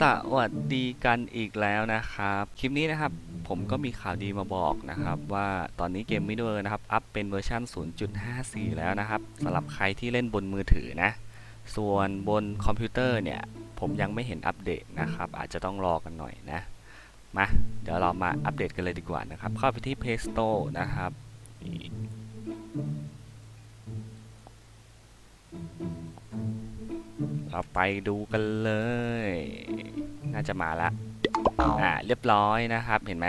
สวัสดีกันอีกแล้วนะครับ คลิปนี้นะครับผมก็มีข่าวดีมาบอกนะครับว่าตอนนี้เกมมิดเวอร์นะครับ อัปเป็นเวอร์ชัน 0.54 แล้วนะครับสำหรับใครที่เล่นบนมือถือนะ ส่วนบนคอมพิวเตอร์เนี่ย ผมยังไม่เห็นอัปเดตนะครับ อาจจะต้องรอกันหน่อยนะ มา เดี๋ยวเรามาอัปเดตกันเลยดีกว่านะครับ เข้าไปที่ Play Store นะครับ เราไปดูกันเลย น่าจะมาละอ่าเรียบร้อยนะครับเห็นไหม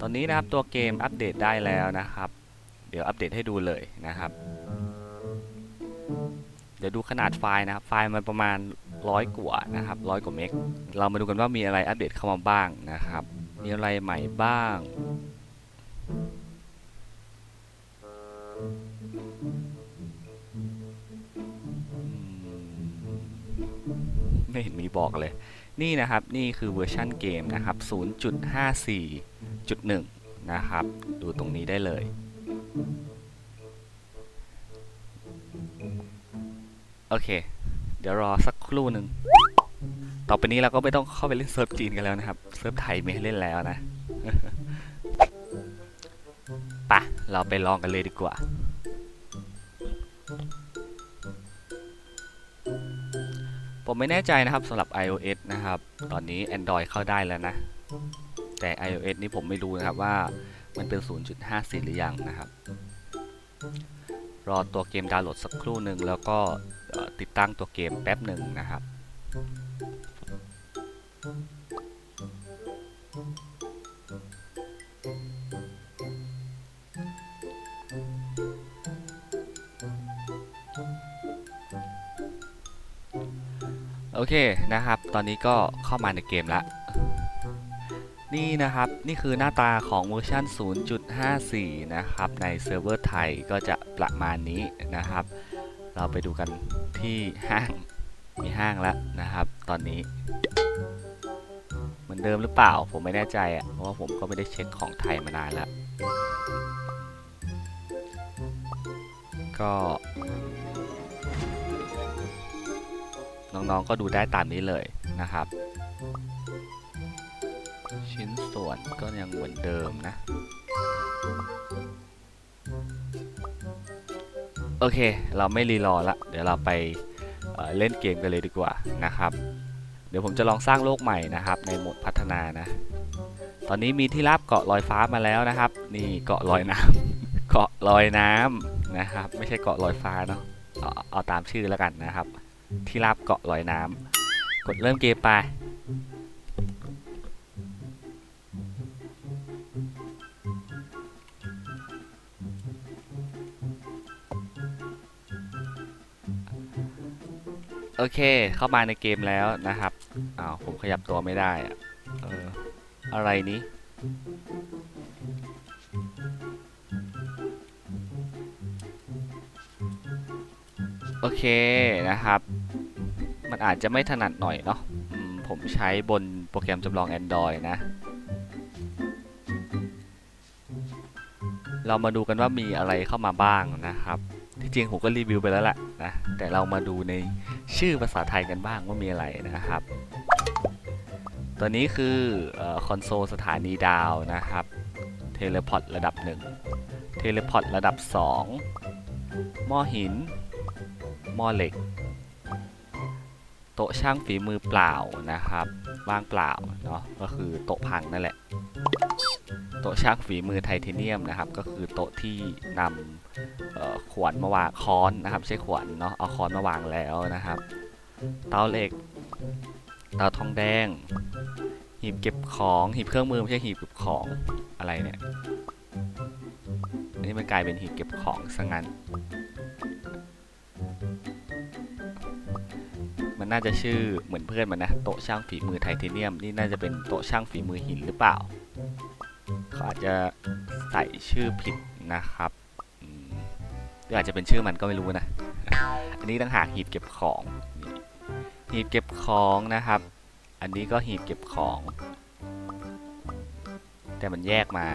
ตอนนี้นะครับตัวเกมอัปเดตได้แล้วนะครับ เดี๋ยวอัปเดตให้ดูเลยนะครับ เดี๋ยวดูขนาดไฟล์นะครับ ไฟล์มันประมาณร้อยกว่านะครับร้อยกว่าเมกเรามาดูกันว่ามีอะไรอัปเดตเข้ามาบ้างนะครับ มีอะไรใหม่บ้าง ไม่เห็นมีบอกเลย นี่นะครับนี่คือเวอร์ชันเกมนะครับ 0.54.1 นะครับ ดูตรงนี้ได้เลยโอเค เดี๋ยวรอสักครู่หนึ่ง ต่อไปนี้เราก็ไม่ต้องเข้าไปเล่นเซิร์ฟจีนกันแล้วนะครับ เซิร์ฟไทยไม่ให้เล่นแล้วนะปะเราไปลองกันเลยดีกว่า ผมไม่แน่ใจนะครับสำหรับ iOS นะครับ ตอนนี้ Android เข้าได้แล้วนะ แต่ iOS นี่ผมไม่รู้นะครับว่ามันเป็น 0.54 หรือยังนะครับ รอตัวเกมดาวน์โหลดสักครู่หนึ่งแล้วก็ติดตั้งตัวเกมแป๊บหนึ่งนะครับ เคนะครับ ตอนนี้ก็เข้ามาในเกมละนี่นะครับ นี่คือหน้าตาของเวอร์ชัน0.54 นะครับ ในเซิร์ฟเวอร์ไทยก็จะประมาณนี้นะครับ เราไปดูกันที่ห้าง มีห้างแล้วนะครับ ตอนนี้ เหมือนเดิมหรือเปล่า ผมไม่แน่ใจอะ เพราะว่าผมก็ไม่ได้เช็คของไทยมานานแล้ว ก็ น้องๆก็ดูได้ตามนี้เลยนะครับ ชิ้นส่วนก็ยังเหมือนเดิมนะ โอเค เราไม่รีรอละเดี๋ยวเราไปเเล่นเกมกันเลยดีกว่านะครับ เดี๋ยวผมจะลองสร้างโลกใหม่นะครับ ในโหมดพัฒนานะ ตอนนี้มีที่ราบเกาะลอยฟ้ามาแล้วนะครับ นี่เกาะลอยน้ำเกาะลอยน้ำนะครับ ไม่ใช่เกาะลอยฟ้าเนาะเอเอาตามชื่อแล้วกันนะครับ ที่ราบเกาะลอยน้ำกดเริ่มเกมไปโอเคเข้ามาในเกมแล้วนะครับอ้าวผมขยับตัวไม่ได้อะเอออะไรนี้โอเคนะครับ มันอาจจะไม่ถนัดหน่อยเนาะผมใช้บนโปรแกรมจำลอง Android นะ เรามาดูกันว่ามีอะไรเข้ามาบ้างนะครับ ที่จริงผมก็รีวิวไปแล้วแหละนะ แต่เรามาดูในชื่อภาษาไทยกันบ้างว่ามีอะไรนะครับ ตัวนี้คือคอนโซลสถานีดาวนะครับเทเลพอร์ตระดับ 1 เทเลพอร์ตระดับ 2หม้อหินหม้อเหล็ก ต๊ะช่างฝีมือเปล่านะครับว่างเปล่าเนาะก็คือโต๊ะพังนั่นแหละโต๊ะช่างฝีมือไทเทเนียมนะครับ ก็คือโต๊ะที่นำขวานมาวางค้อนนะครับไม่ใช่ขวานเนาะเอาค้อนมาวางแล้วนะครับ เตาเหล็กเตาทองแดง หีบเก็บของหีบเครื่องมือไม่ใช่หีบเก็บของอะไรเนี่ยนนี้มันกลายเป็นหีบเก็บของซะงั้น มันน่าจะชื่อเหมือนเพื่อนมันนะ โต๊ะช่างฝีมือไทเทเนียม นี่น่าจะเป็นโต๊ะช่างฝีมือหินหรือเปล่าเขาอาจจะใส่ชื่อผิดนะครับหรืออาจจะเป็นชื่อมันก็ไม่รู้นะ อันนี้ต่างหากหีบเก็บของหีบเก็บของนะครับ อันนี้ก็หีบเก็บของ แต่มันแยกมา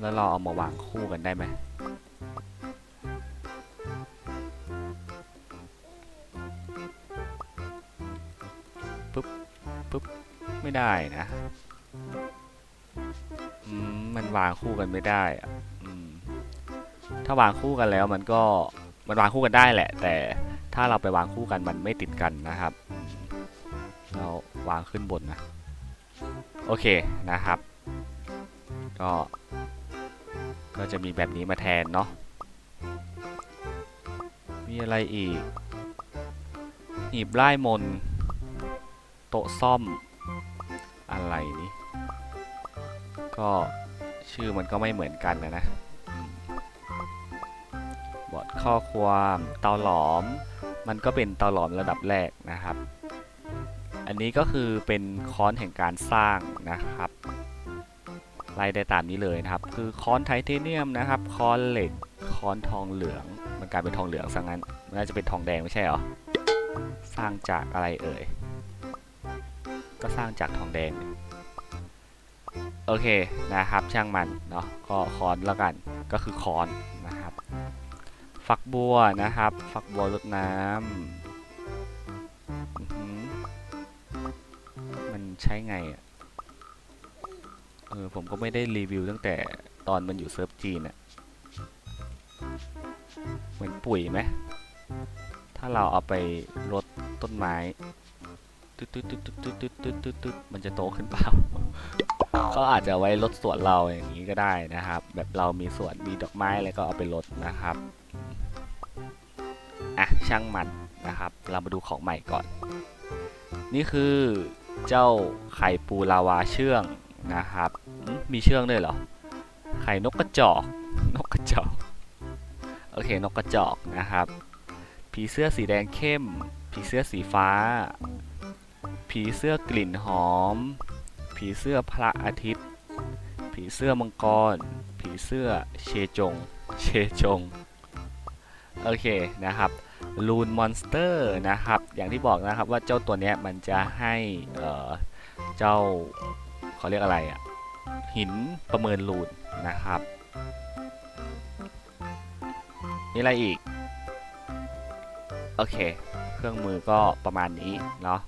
แล้วเราเอามาวางคู่กันได้ไหม ได้นะมันวางคู่กันไม่ได้อะถ้าวางคู่กันแล้วมันก็มันวางคู่กันได้แหละ แต่ถ้าเราไปวางคู่กันมันไม่ติดกันนะครับ เราวางขึ้นบนนะ โอเคนะครับ ก็ ก็จะมีแบบนี้มาแทนเนาะ มีอะไรอีก หีบไล่มน โต๊ะซ่อม อะไรนี่ ก็ชื่อมันก็ไม่เหมือนกันนะนะบอดข้อความเตาหลอม มันก็เป็นเตาหลอมระดับแรกนะครับ อันนี้ก็คือเป็นค้อนแห่งการสร้างนะครับไล่ได้ตามนี้เลยนะครับ คือค้อนไทเทเนียมนะครับค้อนเหล็กค้อนทองเหลือง มันกลายเป็นทองเหลืองซะงั้น มันน่าจะเป็นทองแดงไม่ใช่หรอ สร้างจากอะไรเอ่ย ก็สร้างจากทองแดง โอเคนะครับช่างมันเนาะก็คอนแล้วกันก็คือคอนนะครับ ฝักบัวนะครับ ฝักบัวรดน้ำมันใช้ไงอะเออผมก็ไม่ได้รีวิวตั้งแต่ตอนมันอยู่เซิร์ฟจีนอะเหมือนปุ๋ยไหม ถ้าเราเอาไปรดต้นไม้ ตึ๊ดตึ๊ดตึ๊ดตึ๊ดตึ๊ดตึ๊ดตึ๊ดตึ๊ดตึ๊ดมันจะโตขึ้นเปล่า ก็อาจจะไว้รดสวนเราอย่างนี้ก็ได้นะครับ แบบเรามีสวนมีดอกไม้อะไรก็เอาไปรดนะครับอะช่างมันนะครับ เรามาดูของใหม่ก่อน นี่คือเจ้าไข่ปูลาวาเชื่องนะครับ มีเชื่องด้วยเหรอ ไข่นกกระจอก นกกระจอก โอเคนกกระจอกนะครับ ผีเสื้อสีแดงเข้ม ผีเสื้อสีฟ้า ผีเสื้อกลิ่นหอม ผีเสื้อพระอาทิตย์ ผีเสื้อมังกร ผีเสื้อเชจง เชจง โอเคนะครับลูนมอนสเตอร์นะครับ อย่างที่บอกนะครับว่าเจ้าตัวเนี้ยมันจะให้เเจ้าเขาเรียกอะไรอะหินประเมินลูนนะครับนี่อะไรอีก โอเค เครื่องมือก็ประมาณนี้เนาะ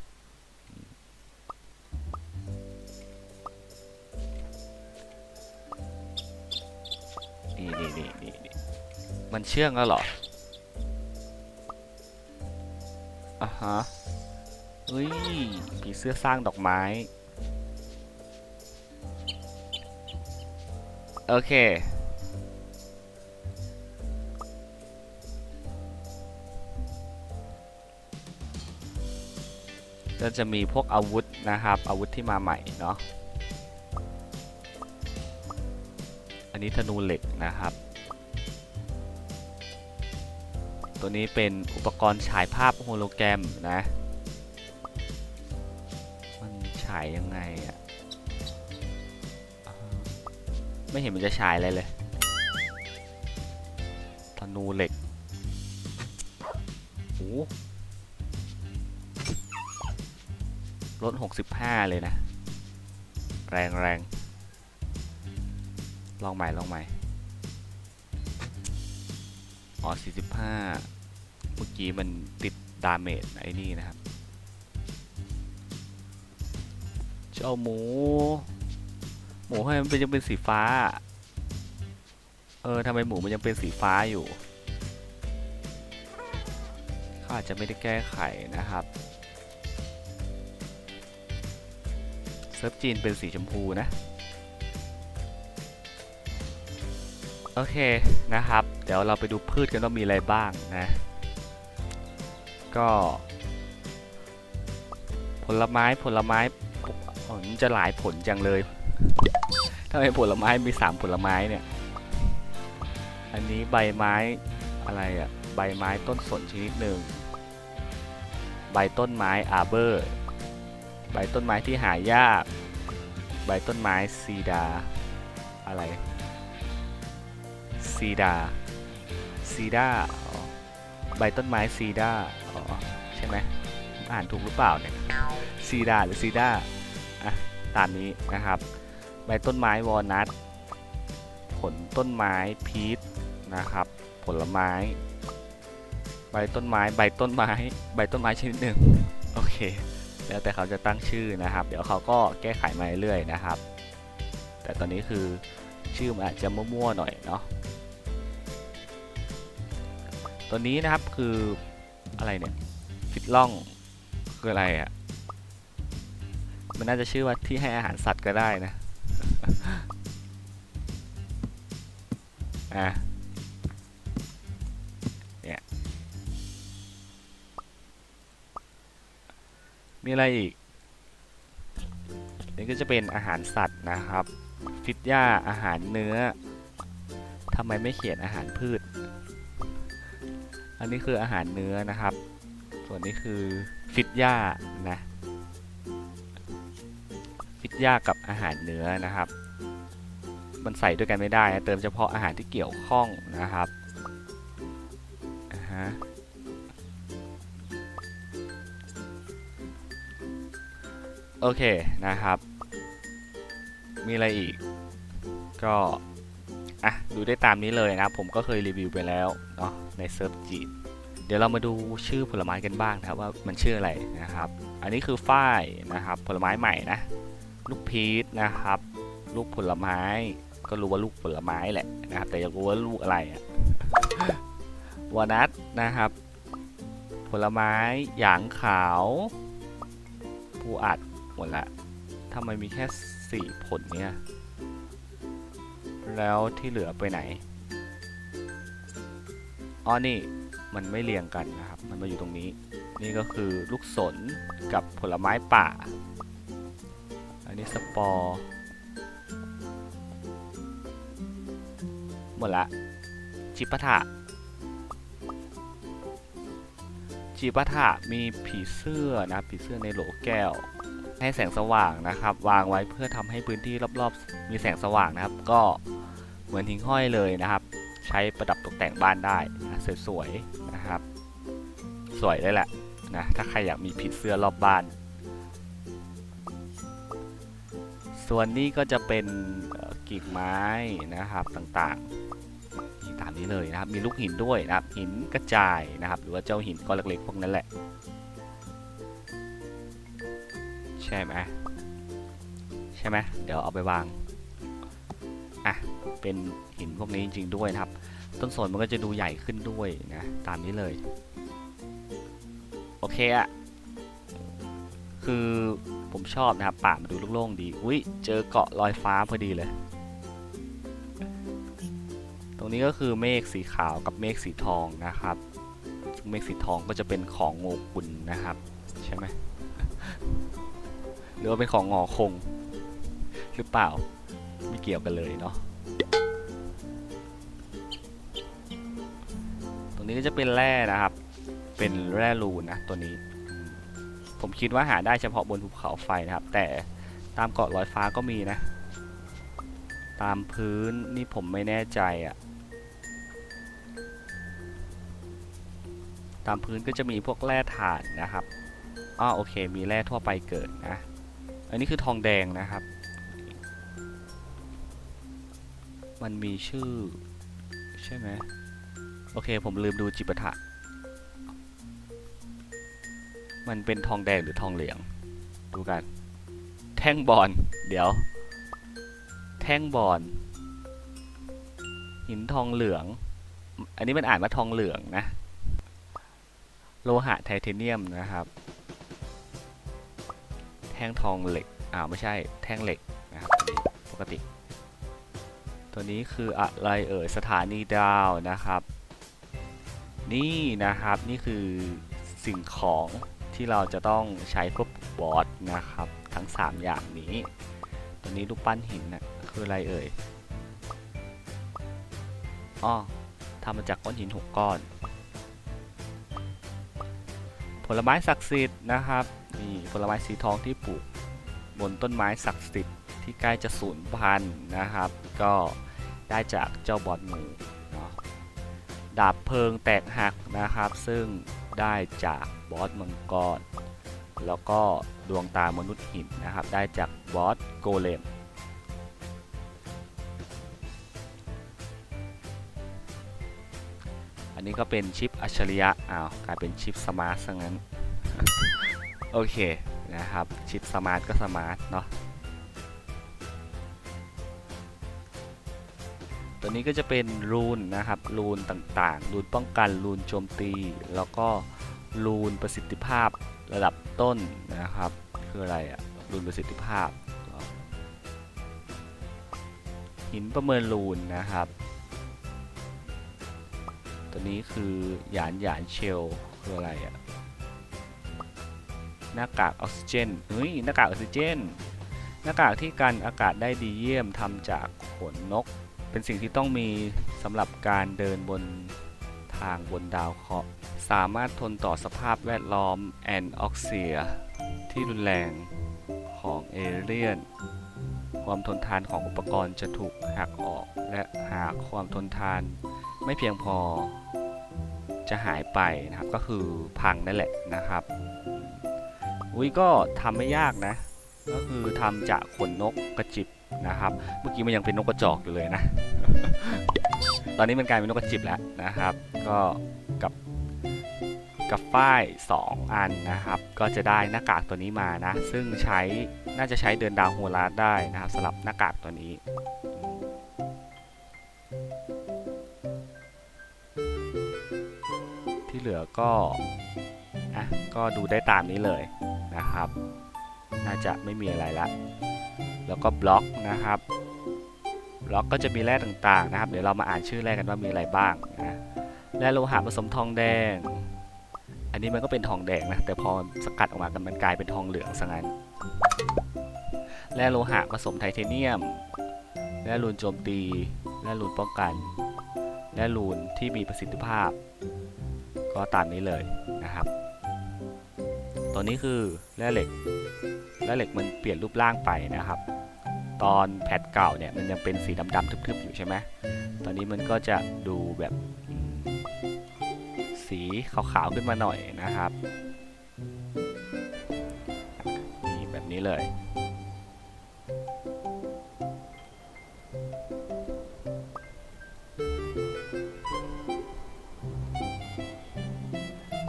มันเชื่องแล้วเหรออะฮะเฮ้ยผีเสื้อสร้างดอกไม้ โอเค ก็จะมีพวกอาวุธนะครับ อาวุธที่มาใหม่เนาะ อันนี้ธนูเหล็กนะครับ ตัวนี้เป็นอุปกรณ์ฉายภาพโฮโลแกรมนะ มันฉายยังไงอะอ่าไม่เห็นมันจะฉายอะไรเลยธนูเหล็กโอ้ลด65 เลยนะ แรงแรงลองใหม่ ลองใหม่ อ๋อ 45 เมื่อกี้มันติดดาเมจไอ้นี่นะครับเจ้าหมู หมูทำไมมันเป็นยังเป็นสีฟ้า เออทำไมหมูมันยังเป็นสีฟ้าอยู่เขาอาจจะไม่ได้แก้ไขนะครับ เซิร์ฟจีนเป็นสีชมพูนะ โอเคนะครับ เดี๋ยวเราไปดูพืชกันว่ามีอะไรบ้างนะ ก็ ผลไม้ผลไม้จะหลายผลจังเลยทำไมผลไม้มีสามผลไม้เนี่ย อันนี้ใบไม้อะไรอะใบไม้ต้นสนชนิดหนึ่ง ใบต้นไม้อาเบอร์ ใบต้นไม้ที่หายาก ใบต้นไม้ซีดา อะไรซีดา ซีดาใบต้นไม้ซีดาอ๋อใช่ไหมผมอ่านถูกหรือเปล่าเนี่ยซีดาหรือซีดาอะตามนี้นะครับ ใบต้นไม้วอลนัทผลต้นไม้พีชนะครับ ผลไม้ ใบต้นไม้ ใบต้นไม้ ใบต้นไม้ชนิดหนึ่งโอเค แล้วแต่เขาจะตั้งชื่อนะครับ เดี๋ยวเขาก็แก้ไขมาเรื่อยๆนะครับ แต่ตอนนี้คือชื่อมันอาจจะมั่วๆหน่อยเนาะ ตัวนี้นะครับคืออะไรเนี่ยฟิตล่องคืออะไรอะ่ะมันน่าจะชื่อว่าที่ให้อาหารสัตว์ก็ได้นะอะเนี่ยมีอะไรอีกนี่ก็จะเป็นอาหารสัตว์นะครับ ฟิตย่าอาหารเนื้อทำไมไม่เขียนอาหารพืช อันนี้คืออาหารเนื้อนะครับ ส่วนนี้คือฟิตย่านะฟิตย่ากับอาหารเนื้อนะครับ มันใส่ด้วยกันไม่ได้นะเติมเฉพาะอาหารที่เกี่ยวข้องนะครับอ่าฮะโอเคนะครับ มีอะไรอีก ก็ อะดูได้ตามนี้เลยนะครับผมก็เคยรีวิวไปแล้วเนาะในเซิร์ฟจีนเดี๋ยวเรามาดูชื่อผลไม้กันบ้างนะครับว่ามันชื่ออะไรนะครับ อันนี้คือฝ้ายนะครับผลไม้ใหม่นะลูกพีชนะครับ ลูกผลไม้ก็รู้ว่าลูกผลไม้แหละนะครับ แต่อยากรู้ว่าลูกอะไรอะวานัทนะครับ ผลไม้หยางขาวปูอัดหมดละทำไมมีแค่สี่ผลเนี่ย แล้วที่เหลือไปไหนอ๋อนี่มันไม่เรียงกันนะครับ มันมาอยู่ตรงนี้ นี่ก็คือลูกสนกับผลไม้ป่า อันนี้สปอร์หมดละ จิปาถะจิปาถะมีผีเสื้อนะ ผีเสื้อในโหลแก้ว ให้แสงสว่างนะครับ วางไว้เพื่อทำให้พื้นที่รอบๆ มีแสงสว่างนะครับ ก็ เหมือนหิ่งห้อยเลยนะครับ ใช้ประดับตกแต่งบ้านได้นะสวยๆนะครับ สวยเลยแหละนะถ้าใครอยากมีผีเสื้อรอบบ้าน ส่วนนี้ก็จะเป็นกิ่งไม้นะครับต่างๆนี่ตามนี้เลยนะครับ มีลูกหินด้วยนะครับ หินกระจายนะครับ หรือว่าเจ้าหินก้อนเล็กๆพวกนั้นแหละ ใช่ไหมใช่ไหมเดี๋ยวเอาไปวาง อะเป็นหินพวกนี้จริง ๆ ด้วยนะครับ ต้นสนมันก็จะดูใหญ่ขึ้นด้วยนะตามนี้เลย โอเคอะคือผมชอบนะครับป่ามันดูโล่งๆดี อุ้ยเจอเกาะลอยฟ้าพอดีเลย ตรงนี้ก็คือเมฆสีขาวกับเมฆสีทองนะครับซึ่งเมฆสีทองก็จะเป็นของโงกุลนะครับ ใช่ไหมหรือว่าเป็นของงอคง หรือเปล่า กี่ยวกันเลยเนาะตรงนี้ก็จะเป็นแร่นะครับ เป็นแร่รูนนะตัวนี้ ผมคิดว่าหาได้เฉพาะบนภูเขาไฟนะครับ แต่ตามเกาะลอยฟ้าก็มีนะ ตามพื้นนี่ผมไม่แน่ใจอะตามพื้นก็จะมีพวกแร่ถ่านนะครับอ้อโอเค มีแร่ทั่วไปเกิดนะ อันนี้คือทองแดงนะครับ มันมีชื่อ ใช่ไหมโอเค ผมลืมดูจิปาถะมันเป็นทองแดงหรือทองเหลือง ดูกัน แท่งบอลเดี๋ยว แท่งบอลหินทองเหลือง อันนี้มันอ่านว่าทองเหลืองนะ โลหะไทเทเนียมนะครับ แท่งทองเหล็กอ้าไม่ใช่ แท่งเหล็กนะครับ ปกติ ตัวนี้คืออะไรเอ่ยสถานีดาวนะครับ นี่นะครับนี่คือสิ่งของที่เราจะต้องใช้เพื่อบอสนะครับ ทั้ง 3 อย่างนี้ ตัวนี้รูปปั้นหินนะคืออะไรเอ่ยอ้อทำมาจากก้อนหิน 6 ก้อน ผลไม้ศักดิ์สิทธิ์นะครับนี่ผลไม้สีทองที่ปลูกบนต้นไม้ศักดิ์สิทธิ์ที่ใกล้จะสูญพันธุ์นะครับ ก็ ได้จากเจ้าบอสงูเนาะดาบเพลิงแตกหักนะครับ ซึ่งได้จากบอสมังกรแล้วก็ดวงตามนุษย์หินนะครับ ได้จากบอสโกเลมอันนี้ก็เป็นชิปอัจฉริยะอ้าวกลายเป็นชิปสมาร์ทซะงั้น โอเคนะครับ ชิปสมาร์ทก็สมาร์ทเนาะ ตัวนี้ก็จะเป็นรูนนะครับรูนต่างๆ รูนป้องกัน รูนโจมตี แล้วก็รูนประสิทธิภาพระดับต้นนะครับ คืออะไรอะรูนประสิทธิภาพ หินประเมินรูนนะครับ ตัวนี้คือหยานหยานเชลคืออะไรอะหน้ากากออกซิเจนเฮ้ยหน้ากากออกซิเจน หน้ากากที่กันอากาศได้ดีเยี่ยมทำจากขนนก เป็นสิ่งที่ต้องมีสำหรับการเดินบนทางบนดาวเคราะห์สามารถทนต่อสภาพแวดล้อมแอนออกเซีย ที่รุนแรงของเอเลียน ความทนทานของอุปกรณ์จะถูกหักออก และหากความทนทานไม่เพียงพอจะหายไปนะครับ ก็คือพังนั่นแหละนะครับ อุ้ยก็ทำไม่ยากนะ ก็คือทำจากขนนกกระจิบ นะครับ เมื่อกี้มันยังเป็นนกกระจอกอยู่เลยนะ ตอนนี้มันกลายเป็นนกกระจิบแล้วนะครับ ก็กับกับฝ้าย 2 อันนะครับ ก็จะได้หน้ากากตัวนี้มานะ ซึ่งใช้น่าจะใช้เดินดาวโฮลาร์ได้นะครับสำหรับหน้ากากตัวนี้ที่เหลือก็อะก็ดูได้ตามนี้เลยนะครับ น่าจะไม่มีอะไรละ แล้วก็บล็อกนะครับบล็อกก็จะมีแร่ต่างๆนะครับ เดี๋ยวเรามาอ่านชื่อแร่กันว่ามีอะไรบ้างนะแร่โลหะผสมทองแดง อันนี้มันก็เป็นทองแดงนะแต่พอสกัดออกมากันมันกลายเป็นทองเหลืองซะงั้นแร่โลหะผสมไทเทเนียมแร่ลูนโจมตีแร่ลูนป้องกันแร่ลูนที่มีประสิทธิภาพ ก็ตามนี้เลยนะครับ ตัวนี้คือแร่เหล็กแร่เหล็กมันเปลี่ยนรูปร่างไปนะครับ ตอนแพทเก่าเนี่ยมันยังเป็นสีดำๆทึบๆอยู่ใช่ไหมตอนนี้มันก็จะดูแบบสีขาวๆขึ้นมาหน่อยนะครับนี่แบบนี้เลย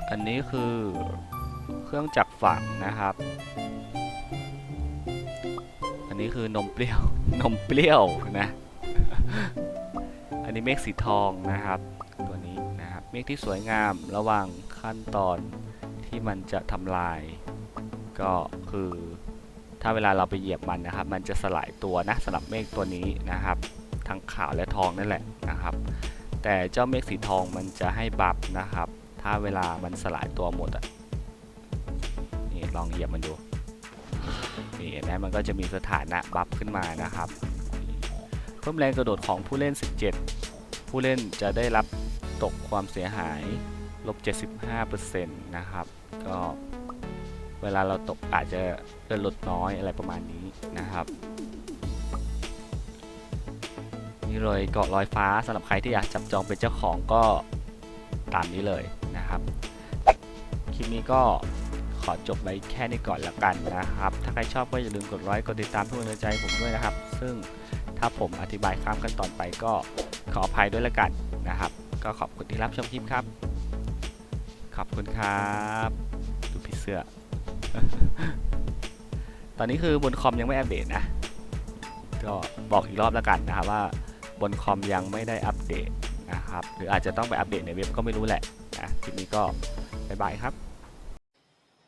อันนี้คือเครื่องจักรฝังนะครับ นี้คือนมเปรี้ยว นมเปรี้ยวนะ อันนี้เมฆสีทองนะครับ ตัวนี้นะครับ เมฆที่สวยงามระหว่างขั้นตอนที่มันจะทำลาย ก็คือถ้าเวลาเราไปเหยียบมันนะครับ มันจะสลายตัวนะสำหรับเมฆตัวนี้นะครับ ทั้งขาวและทองนั่นแหละนะครับ แต่เจ้าเมฆสีทองมันจะให้บัฟนะครับ ถ้าเวลามันสลายตัวหมดอะนี่ลองเหยียบมันดู นี่เห็นไหมมันก็จะมีสถานะบัฟขึ้นมานะครับ เพิ่มแรงกระโดดของผู้เล่น 17 ผู้เล่นจะได้รับตกความเสียหายลบ 75%นะครับ ก็เวลาเราตกอาจจะเลื่อนลดน้อยอะไรประมาณนี้นะครับนี่เลยเกาะลอยฟ้าสำหรับใครที่อยากจับจองเป็นเจ้าของก็ตามนี้เลยนะครับ คลิปนี้ก็ ขอจบไว้แค่นี้ก่อนละกันนะครับ ถ้าใครชอบก็อย่าลืมกดไลค์กดติดตามเพื่อเป็นกำลังใจให้ผมด้วยนะครับ ซึ่งถ้าผมอธิบายข้ามขั้นตอนไปก็ขออภัยด้วยละกันนะครับ ก็ขอบคุณที่รับชมคลิปครับ ขอบคุณครับดูพี่เสื้อ ตอนนี้คือบนคอมยังไม่อัปเดตนะ ก็บอกอีกรอบแล้วกันนะครับว่าบนคอมยังไม่ได้อัปเดตนะครับ หรืออาจจะต้องไปอัปเดตในเว็บก็ไม่รู้แหละนะคลิปนี้ก็บายบายครับ